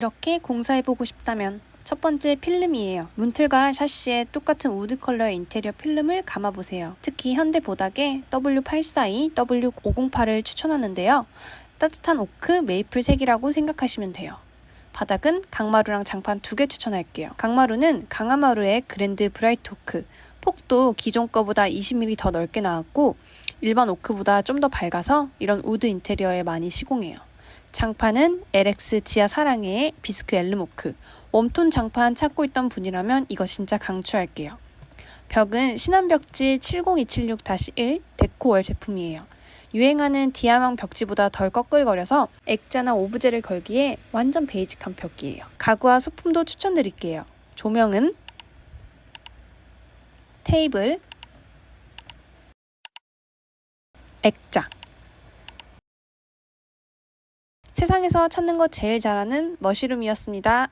이렇게 공사해보고 싶다면 첫 번째 필름이에요. 문틀과 샤시에 똑같은 우드 컬러의 인테리어 필름을 감아보세요. 특히 현대 보닥의 W842, W508을 추천하는데요. 따뜻한 오크, 메이플 색이라고 생각하시면 돼요. 바닥은 강마루랑 장판 두 개 추천할게요. 강마루는 강화마루의 그랜드 브라이트 오크. 폭도 기존 거보다 20mm 더 넓게 나왔고 일반 오크보다 좀 더 밝아서 이런 우드 인테리어에 많이 시공해요. 장판은 LX 지하 사랑해의 비스크 엘르모크. 웜톤 장판 찾고 있던 분이라면 이거 진짜 강추할게요. 벽은 신한벽지 70276-1 데코월 제품이에요. 유행하는 디아망 벽지보다 덜 꺼끌거려서 액자나 오브제를 걸기에 완전 베이직한 벽이에요. 가구와 소품도 추천드릴게요. 조명은 테이블, 액자. 세상에서 찾는 거 제일 잘하는 머시룸이었습니다.